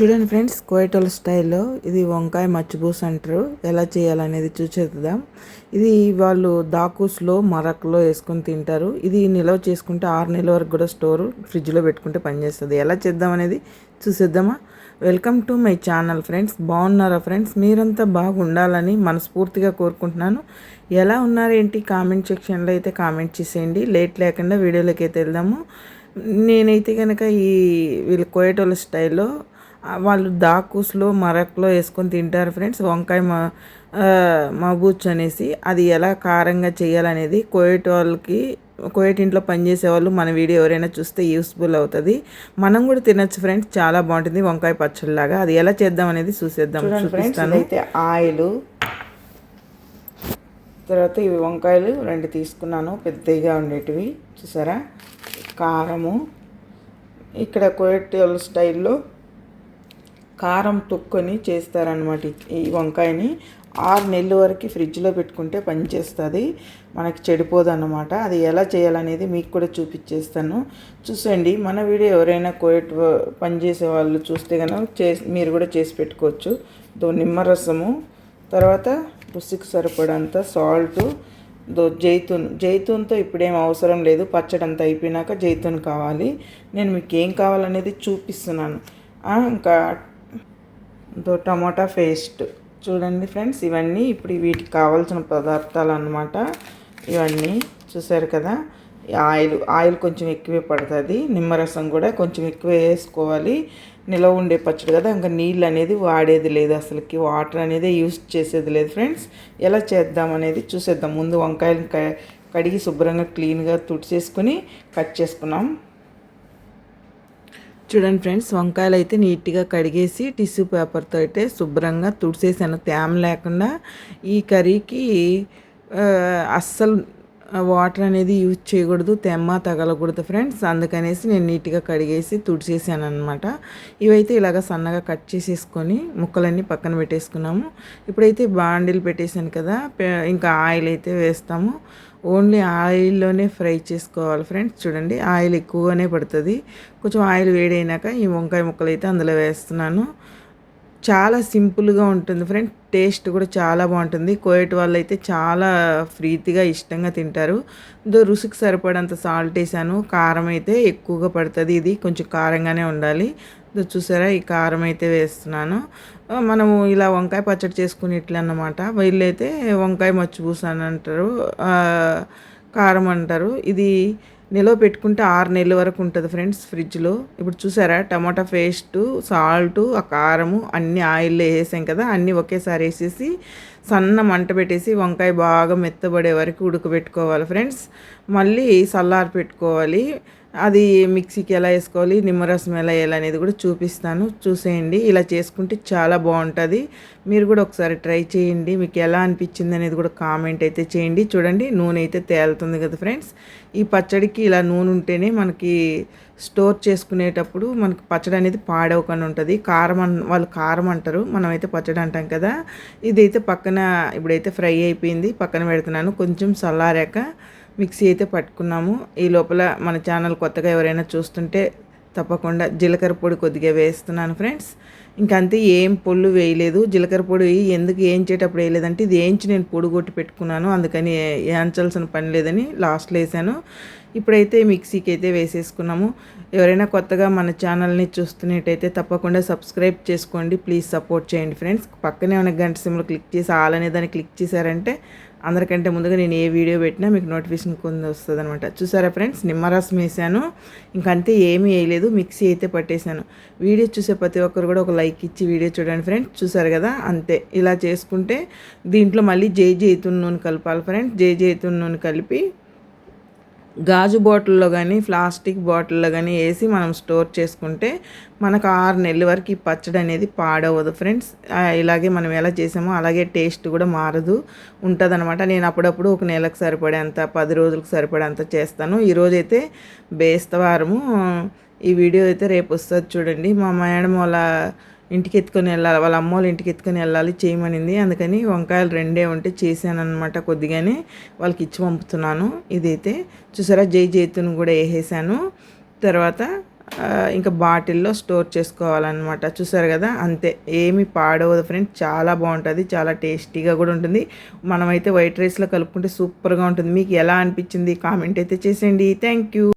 చూడండి ఫ్రెండ్స్ కోయటోల స్టైల్లో ఇది వంకాయ మచ్చిబూస్ అంటారు. ఎలా చేయాలనేది చూసేద్దాం ఇది వాళ్ళు దాకూస్లో మరక్లో వేసుకొని తింటారు. ఇది నిల్వ చేసుకుంటే ఆరు నెలల వరకు కూడా స్టోర్ ఫ్రిడ్జ్లో పెట్టుకుంటే పనిచేస్తుంది ఎలా చేద్దాం అనేది చూసేద్దామా? Welcome to my channel friends. బాగున్నారా ఫ్రెండ్స్? మీరంతా బాగుండాలని మనస్ఫూర్తిగా కోరుకుంటున్నాను. ఎలా ఉన్నారేంటి కామెంట్ సెక్షన్లో అయితే కామెంట్ చేసేయండి. లేట్ లేకుండా వీడియోలోకి అయితే వెళ్దాము. నేనైతే కనుక ఈ వీళ్ళు కోయటోల స్టైల్లో వాళ్ళు దాకూస్లో మరక్లో వేసుకొని తింటారు ఫ్రెండ్స్. వంకాయ మా మబూచ్ అనేసి. అది ఎలా కారంగా చేయాలనేది కోయట్ వాళ్ళకి కోయట్ ఇంట్లో పనిచేసే వాళ్ళు మన వీడియో ఎవరైనా చూస్తే యూస్ఫుల్ అవుతుంది. మనం కూడా తినచ్చు ఫ్రెండ్స్. చాలా బాగుంటుంది వంకాయ పచ్చడిలాగా అది ఎలా చేద్దాం అనేది చూసేద్దాం చూపిస్తాను. అయితే ఆయిల్. తర్వాత ఇవి వంకాయలు రెండు తీసుకున్నాను పెద్దగా ఉండేటివి. చూసారా? కారము. ఇక్కడ కోయట్ స్టైల్లో కారం తొక్కొని చేస్తారనమాట ఈ వంకాయని. ఆరు నెలల వరకు ఫ్రిడ్జ్లో పెట్టుకుంటే పనిచేస్తుంది మనకి చెడిపోదు అనమాట అది ఎలా చేయాలనేది మీకు కూడా చూపించేస్తాను చూసండి మన వీడియో ఎవరైనా కోయట్ పనిచేసే వాళ్ళు చూస్తే కనుక చే మీరు కూడా చేసి పెట్టుకోవచ్చు. దో నిమ్మరసము తర్వాత రుచికి సరిపడంత సాల్ట్ దో జైతూన్ జైతూన్తో ఇప్పుడేం అవసరం లేదు. పచ్చడి అంతా అయిపోయినాక జైతూన్ కావాలి. నేను మీకు ఏం కావాలనేది చూపిస్తున్నాను. ఇంకా దో టమాటా పేస్ట్. చూడండి ఫ్రెండ్స్ ఇవన్నీ ఇప్పుడు వీటికి కావాల్సిన పదార్థాలు అన్నమాట ఇవన్నీ చూసారు కదా? ఆయిల్ ఆయిల్ కొంచెం ఎక్కువే పడుతుంది. నిమ్మరసం కూడా కొంచెం ఎక్కువ వేసుకోవాలి. నిలవ ఉండే పచ్చడి కదా? ఇంకా నీళ్ళు అనేది వాడేది లేదు అసలుకి. వాటర్ అనేది యూస్ చేసేది లేదు ఫ్రెండ్స్. ఎలా చేద్దాం అనేది చూసేద్దాం. ముందు వంకాయలు కడిగి శుభ్రంగా క్లీన్గా తుడిచేసుకుని కట్ చేసుకున్నాం. చూడండి ఫ్రెండ్స్ వంకాయలు అయితే నీట్గా కడిగేసి టిష్యూ పేపర్తో అయితే శుభ్రంగా తుడిసేసాను. తేమ లేకుండా ఈ కర్రీకి అస్సలు వాటర్ అనేది యూజ్ చేయకూడదు తెమ్మ తగలకూడదు ఫ్రెండ్స్. అందుకనేసి నేను నీట్గా కడిగేసి తుడిచేసాను అనమాట ఇవైతే ఇలాగ సన్నగా కట్ చేసేసుకొని ముక్కలన్నీ పక్కన పెట్టేసుకున్నాము. ఇప్పుడైతే బాండిల్ పెట్టేశాను కదా ఇంకా ఆయిల్ అయితే వేస్తాము. ఓన్లీ ఆయిల్లోనే ఫ్రై చేసుకోవాలి ఫ్రెండ్స్. చూడండి ఆయిల్ ఎక్కువగానే పడుతుంది. కొంచెం ఆయిల్ వేడైనాక ఈ వంకాయ ముక్కలు అయితే అందులో వేస్తున్నాను. చాలా సింపుల్గా ఉంటుంది ఫ్రెండ్ టేస్ట్ కూడా చాలా బాగుంటుంది. కోయట్ వాళ్ళు అయితే చాలా ఫ్రీతిగా ఇష్టంగా తింటారు. దో రుచికి సరిపడంత సాల్ట్ వేసాను. కారం అయితే ఎక్కువగా పడుతుంది. ఇది కొంచెం కారంగానే ఉండాలి. ఇది చూసారా? ఈ కారం అయితే వేస్తున్నాను. మనము ఇలా వంకాయ పచ్చడి చేసుకుని ఇట్లా అన్నమాట. వీళ్ళైతే వంకాయ మచ్చిపూస అని అంటారు. కారం అంటారు. ఇది నిల్వ పెట్టుకుంటే ఆరు నెలల వరకు ఉంటుంది ఫ్రెండ్స్ ఫ్రిడ్జ్లో. ఇప్పుడు చూసారా? టమాటా పేస్ట్ సాల్ట్ ఆ కారము అన్ని ఆయిల్లో వేసాం కదా అన్నీ ఒకేసారి వేసేసి సన్న మంట పెట్టేసి వంకాయ బాగా మెత్తబడే వరకు ఉడకబెట్టుకోవాలి ఫ్రెండ్స్. మళ్ళీ సల్లారు పెట్టుకోవాలి. అది మిక్సీకి ఎలా వేసుకోవాలి నిమ్మరసం ఎలా వేయాలనేది కూడా చూపిస్తాను. చూసేయండి. ఇలా చేసుకుంటే చాలా బాగుంటుంది. మీరు కూడా ఒకసారి ట్రై చేయండి. మీకు ఎలా అనిపించింది అనేది కూడా కామెంట్ అయితే చేయండి. చూడండి నూనె అయితే తేలుతుంది కదా ఫ్రెండ్స్. ఈ పచ్చడికి ఇలా నూనె ఉంటేనే మనకి స్టోర్ చేసుకునేటప్పుడు మనకి పచ్చడి అనేది పాడవకుండా ఉంటుంది. కారం అన్ వాళ్ళు కారం అంటారు. మనమైతే పచ్చడి అంటాం కదా. ఇదైతే పక్కన ఇప్పుడైతే ఫ్రై అయిపోయింది. పక్కన పెడుతున్నాను. కొంచెం చల్లారాక మిక్సీ అయితే పట్టుకున్నాము. ఈ లోపల మన ఛానల్ కొత్తగా ఎవరైనా చూస్తుంటే తప్పకుండా జీలకర్ర పొడి కొద్దిగా వేస్తున్నాను ఫ్రెండ్స్. ఇంకంతే ఏం పొళ్ళు వేయలేదు. జీలకర్ర పొడి ఎందుకు వేయించేటప్పుడు వేయలేదంటే ఇది వేయించి నేను పొడి కొట్టి పెట్టుకున్నాను. అందుకని వేయించాల్సిన పని లేదని లాస్ట్లో వేసాను ఇప్పుడైతే మిక్సీకి అయితే వేసేసుకున్నాము. ఎవరైనా కొత్తగా మన ఛానల్ని చూస్తున్నట్టయితే తప్పకుండా సబ్స్క్రైబ్ చేసుకోండి. ప్లీజ్ సపోర్ట్ చేయండి ఫ్రెండ్స్. పక్కనే ఉన్న గంట సిమ్లో క్లిక్ చేసి ఆల్ అనే దాన్ని క్లిక్ చేశారంటే అందరికంటే ముందుగా నేను ఏ వీడియో పెట్టినా మీకు నోటిఫికేషన్ కొంది వస్తుంది అనమాట చూసారా ఫ్రెండ్స్? నిమ్మరసం వేసాను. ఇంకంతే ఏమీ వేయలేదు మిక్సీ అయితే పట్టేశాను వీడియో చూసే ప్రతి ఒక్కరు కూడా ఒక లైక్ ఇచ్చి వీడియో చూడండి ఫ్రెండ్స్. చూసారు కదా? అంతే. ఇలా చేసుకుంటే దీంట్లో మళ్ళీ జై జైతున్ నూనె కలపాలి ఫ్రెండ్స్. జై జైతున్ నూనె కలిపి గాజు బాటిల్లో కానీ ప్లాస్టిక్ బాటిల్లో కానీ వేసి మనం స్టోర్ చేసుకుంటే మనకు ఆరు నెలల వరకు ఈ పచ్చడి అనేది పాడవదు ఫ్రెండ్స్. ఇలాగే మనం ఎలా చేసామో అలాగే టేస్ట్ కూడా మారదు ఉంటుంది అనమాట నేను అప్పుడప్పుడు ఒక నెలకు సరిపడేంత పది రోజులకు సరిపడేంత చేస్తాను. ఈరోజైతే బేస్తవారము. ఈ వీడియో అయితే రేపు వస్తుంది చూడండి. మా మేడం వాళ్ళ ఇంటికి ఎత్తుకొని వెళ్ళాలి వాళ్ళ అమ్మ వాళ్ళు ఇంటికి ఎత్తుకొని వెళ్ళాలి చేయమనింది. అందుకని వంకాయలు రెండే ఉంటే చేశాను కొద్దిగానే. వాళ్ళకి ఇచ్చి పంపుతున్నాను. ఇదైతే చూసారా జై జైతును కూడా వేసేసాను. తర్వాత ఇంకా బాటిల్లో స్టోర్ చేసుకోవాలన్నమాట. చూసారు కదా అంతే. ఏమి పాడవదు ఫ్రెండ్స్. చాలా బాగుంటుంది చాలా టేస్టీగా కూడా ఉంటుంది. మనమైతే వైట్ రైస్లో కలుపుకుంటే సూపర్గా ఉంటుంది. మీకు ఎలా అనిపించింది కామెంట్ అయితే చేసేయండి. Thank you.